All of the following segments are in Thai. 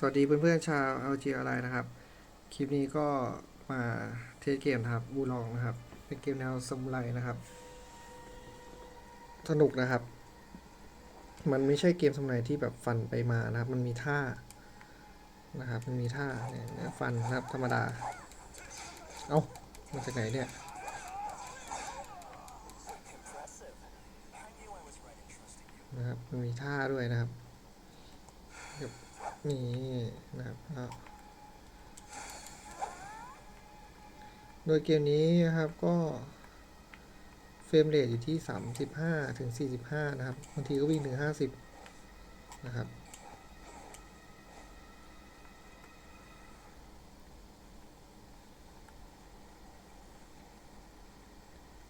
สวัสดีเพื่อนๆชาว LG อะไรนะครับ คลิปนี้ก็มาเทสเกมนะครับบูลองนะครับ เป็นเกมแนวสมุไรนะครับ สนุกนะครับ มันไม่ใช่เกมสมุไรที่แบบฟันไปมานะครับ มันมีท่านะครับ มันมีท่าเนี่ยฟันนะครับธรรมดา เอ้ามาจากไหนเนี่ยนะครับมันมีท่าด้วยนะครับ นี่นะครับโดยเกมนี้นะครับก็เฟรมเรทอยู่ที่ 35 ถึง 45 นะครับบางทีก็วิ่งถึง 50 นะครับ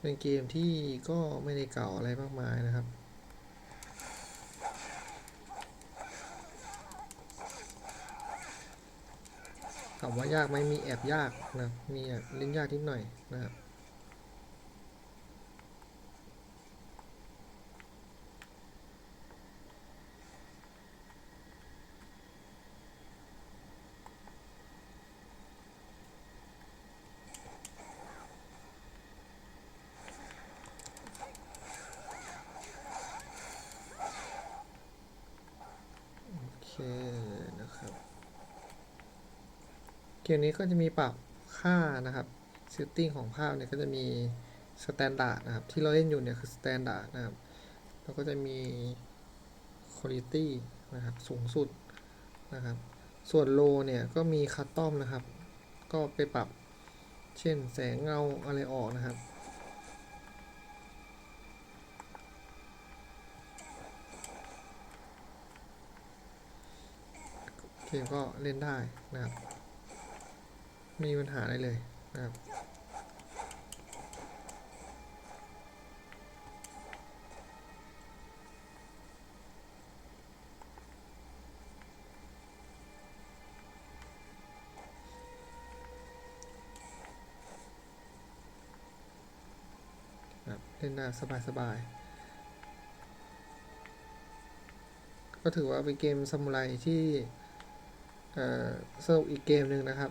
เป็นเกมที่ก็ไม่ได้เก่าอะไรมากมายนะครับ ถามว่ายากไหมมีแอบยากนะมีแอบเล่นยากนิดหน่อยนะครับโอเคนะครับ เกมนี้ก็จะมีปรับค่านะครับ setting ของภาพเนี่ยก็จะมี standard นะครับ ที่เราเล่นอยู่เนี่ยคือ standard นะครับ แล้วก็จะมี quality นะครับ สูงสุดนะครับ ส่วน low เนี่ยก็มี custom นะครับ ก็ไปปรับเช่นแสงเงาอะไรออกนะครับ เกมก็เล่นได้นะครับ มีปัญหาอะไรเลยนะครับครับเล่นได้สบายๆ ก็ถือว่าเป็นเกมซามูไรที่เอ่อสนุกอีกเกมหนึ่งนะครับ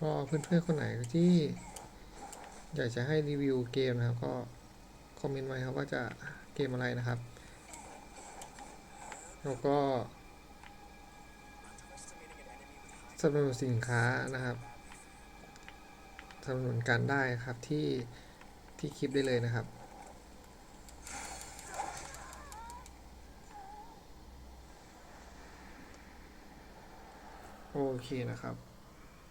ก็เพื่อนๆคนไหนที่อยากจะให้รีวิวเกมนะครับ ก็คอมเมนต์ไว้ครับว่าจะเกมอะไรนะครับ แล้วก็สนับสนุนสินค้านะครับสนับสนุนการได้ครับที่ที่คลิปได้เลยนะครับโอเคนะครับ